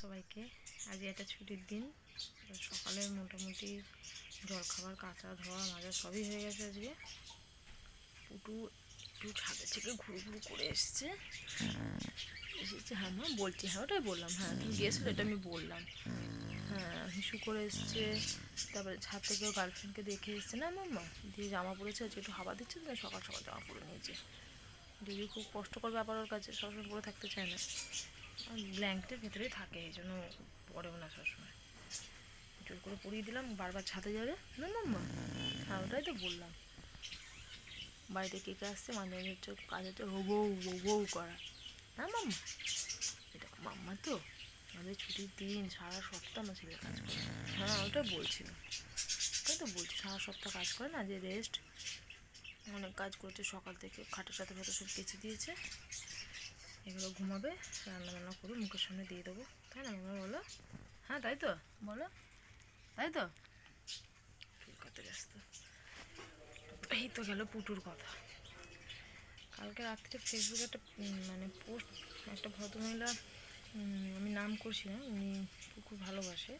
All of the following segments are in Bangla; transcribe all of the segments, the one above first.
সবাইকে। আজ একটা ছুটির দিন। সকালে মোটামুটি জলখাবার, কাঁচা ধোয়া, মাজা সবই হয়ে গেছে আজকে। পুটু একটু ছাদে থেকে ঘুরু ঘুরু করে এসছে। এসেছে হ্যাঁ মা, বলছি হ্যাঁ ওটাই বললাম হ্যাঁ তুমি গিয়েছিল, এটা আমি বললাম। হ্যাঁ হিসু করে এসছে, তারপরে ছাদ থেকেও গার্লফ্রেন্ডকে দেখে এসছে, না মাম্মা? দিয়ে জামা পরেছে, আজকে একটু হাওয়া দিচ্ছে তো সকাল সকাল জামা পরে নিয়েছে। দিদি খুব কষ্টকর ব্যাপার ওর কাছে, সবসময় পরে থাকতে চায় না। ব্ল্যাঙ্কেটের ভেতরেই থাকে, এই জন্য পরেও না সবসময়। জোর করে পরিয়ে দিলাম, বারবার ছাতে যাবে। না মাম্মা হ্যাঁ ওটাই তো বললাম। বাড়িতে কে কে আসছে, মাঝে মাঝে হচ্ছে কাজ হচ্ছে হো বউ বউ বউ করা। না মাম্মা এটা মাম্মা তো। আমাদের ছুটির দিন, সারা সপ্তাহ আমার ছেলে কাজ করে। হ্যাঁ ওটা বলছিল ওটাই তো বলছি, সারা সপ্তাহ কাজ করে না, যে রেস্ট অনেক কাজ করেছে, সকাল থেকে খাটের সাথে ফাটে সব কেচে দিয়েছে। এগুলো ঘুমাবে রান্না বান্না করে মুখের সামনে দিয়ে দেবো। তাই না মামা বলো? হ্যাঁ তাই তো? বলো। তাই তো? ব্যস্ত? এই তো গেল পুটুর কথা। কালকে রাত্রে ফেসবুকে একটা মানে পোস্ট একটা ভদ্রমহিলা আমি নাম করছি না উনি কুকুর ভালোবাসে।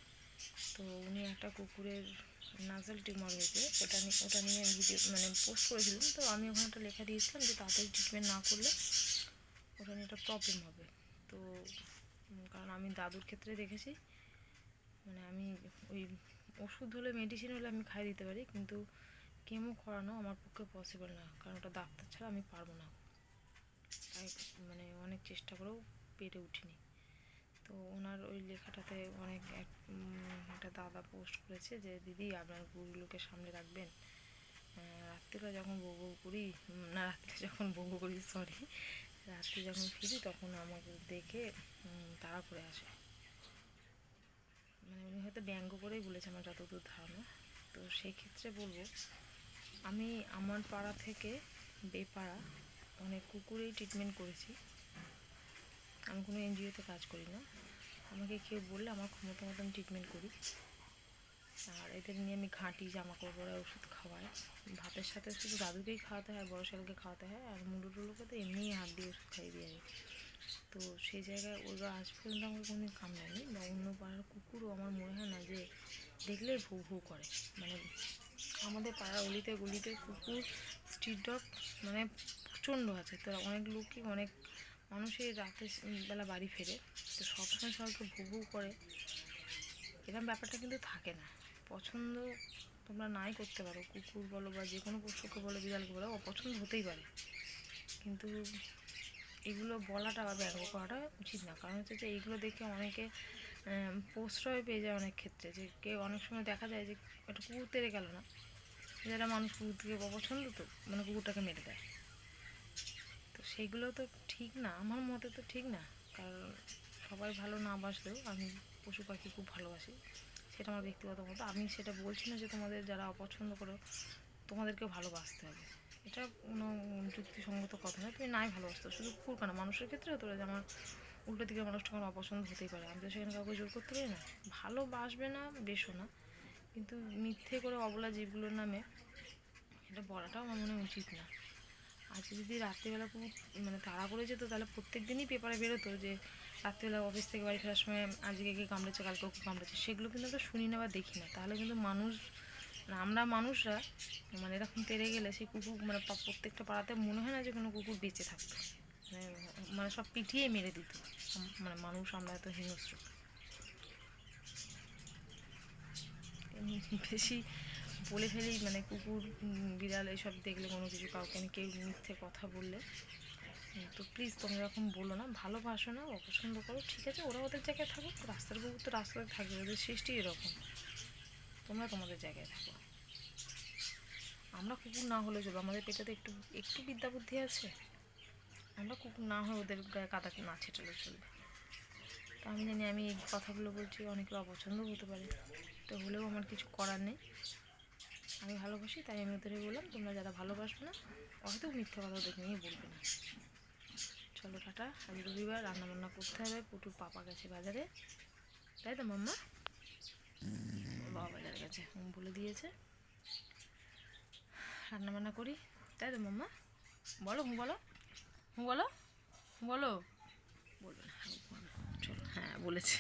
তো উনি একটা কুকুরের নাজাল টিউমার হয়েছে ওটা নিয়ে ওটা নিয়ে ভিডিও মানে পোস্ট করেছিলেন। তো আমি ওখানে একটা লেখা দিয়েছিলাম যে তাড়াতাড়ি ট্রিটমেন্ট না করলে ওটা নিয়ে একটা প্রবলেম হবে। তো কারণ আমি দাদুর ক্ষেত্রে দেখেছি মানে আমি ওই ওষুধ হলে মেডিসিন হলে আমি খাই দিতে পারি, কিন্তু কেমো করানো আমার পক্ষে পসিবল না, কারণ ওটা ডাক্তার ছাড়া আমি পারব না। মানে অনেক চেষ্টা করেও পেরে উঠিনি। তো ওনার ওই লেখাটাতে অনেক এক একটা দাদা পোস্ট করেছে যে, দিদি, আপনার গুরুগুলোকে সামনে রাখবেন। রাত্রিবেলা যখন বউ বউ করি না রাত্রে যখন বউ করি সরি রাত্রি যখন ফিরি তখন আমাকে দেখে তাড়া করে আসে। মানে উনি হয়তো ব্যঙ্গ করেই বলেছে আমার যতদূর ধারণা। তো সেই ক্ষেত্রে বলব, আমি আমার পাড়া থেকে বেপাড়া অনেক কুকুরেই ট্রিটমেন্ট করেছি। আমি কোনো এনজিওতে কাজ করি না। আমাকে কেউ বললে আমার ক্ষমতা মতন ট্রিটমেন্ট করি। আর এদের নিয়ে আমি ঘাঁটি জামা কাপড় ওষুধ খাওয়াই। ভাতের সাথে শুধু দাদুকেই খাওয়াতে হয়, বড় ছেলেকে খাওয়াতে হয়, আর মুলু টুলুকে তো এমনিই হাত দিয়ে ওষুধ খাইয়ে দিয়ে আমি তো সেই জায়গায় ওরা আজ পর্যন্ত আমাকে কোনো কামড়ায়নি বা অন্য পাড়ার কুকুরও আমার মনে হয় না যে দেখলেই ভৌ ভৌ করে। মানে আমাদের পাড়ার অলিতে গলিতে কুকুর স্ট্রিট ডগ মানে প্রচণ্ড আছে। তো অনেক লোকই, অনেক মানুষই রাতে বেলা বাড়ি ফেরে। তো সবসময় সবাইকে ভু ভু করে। এরকম ব্যাপারটা কিন্তু থাকে না। পছন্দ তোমরা নাই করতে পারো। কুকুর বলো বা যে কোনো পশুকে বলো, বিড়ালকে বলো, অপছন্দ হতেই পারে। কিন্তু এগুলো বলাটা বা ব্যঙ্গ করাটা উচিত না। কারণ হচ্ছে যে এইগুলো দেখে অনেকে প্রশ্রয় পেয়ে যায় অনেক ক্ষেত্রে যে কেউ অনেক সময় দেখা যায় যে একটা কুকুর তেড়ে গেল না। যারা মানুষ কুকুরকে অপছন্দ তো মানে কুকুরটাকে মেরে দেয়। তো সেগুলো তো ঠিক না, আমার মতে তো ঠিক না। কারণ সবাই ভালো না বাসলেও আমি পশু পাখি খুব ভালোবাসি। সেটা আমার ব্যক্তিগত মতো। আমি সেটা বলছি না যে তোমাদের যারা অপছন্দ করো তোমাদেরকে ভালোবাসতে হবে। এটা কোনো যুক্তিসঙ্গত কথা নয়। তুমি নাই ভালোবাসতো, শুধু কুকুর কেন মানুষের ক্ষেত্রে হতে পারে যে আমার উল্টো দিকে মানুষটা কোনো অপছন্দ হতেই পারে। আমি তো সেখানে কাউকে জোর করতে পারি না। ভালোবাসবে না, বেশো না। কিন্তু মিথ্যে করে অবলা জীবগুলোর নামে এটা বলাটাও আমার মনে উচিত না। আজকে যদি রাত্রিবেলা খুব মানে তাড়া করে যেত, তাহলে প্রত্যেক দিনই পেপারে বেরোতো যে রাত্রিবেলা অফিস থেকে বাড়ি ফেরার সময় আজকে কে কামড়েছে, কালকে ওকে কামড়েছে, সেগুলো কিন্তু আমরা শুনি না বা দেখি না। তাহলে কিন্তু মানুষ, আমরা মানুষরা মানে এরকম তেড়ে গেলে সেই কুকুর মানে প্রত্যেকটা পাড়াতে মনে হয় না যে কোনো কুকুর বেঁচে থাকতো। মানে মানে সব পিটিয়ে মেরে দিত। মানে মানুষ, আমরা এত হিংস্র। বেশি বলে ফেলি মানে কুকুর বিড়াল এইসব দেখলে কোনো কিছু কাউকে আমি কেউ মিথ্যে কথা বললে। তো প্লিজ তোমরা এরকম বলো না, ভালোবাসো না, অপছন্দ করো, ঠিক আছে? ওরা ওদের জায়গায় থাকো রাস্তার কুকুর তো রাস্তায় থাকবে, ওদের সৃষ্টি এরকম। তোমরা তোমাদের জায়গায় থাকো। আমরা কুকুর না হলে চলবে, আমাদের পেটে তো একটু একটু বিদ্যা বুদ্ধি আছে? আমরা কুকুর না হয়ে ওদের গায়ে কাদা না ছেটালে চলবে। তো আমি জানি আমি এই কথাগুলো বলছি, অনেকে অপছন্দ হতে পারে, তো হলেও আমার কিছু করার নেই। আমি ভালোবাসি, তাই আমি ওদের বললাম, তোমরা যারা ভালোবাসবে না হয়তো মিথ্যে কথা ওদের নিয়ে বলবে না। চলো টাটা। আজ রবিবার রান্না বান্না করতে হবে পুটুর পাপা গেছে বাজারে। তাই তো মাম্মা? বাবা বাজার গেছে বলে দিয়েছে। রান্নাবান্না করি। তাই তো মাম্মা? বলো হুঁ বলো। হুঁ বলো? বলো? বলবে না চলো। হ্যাঁ বলেছে।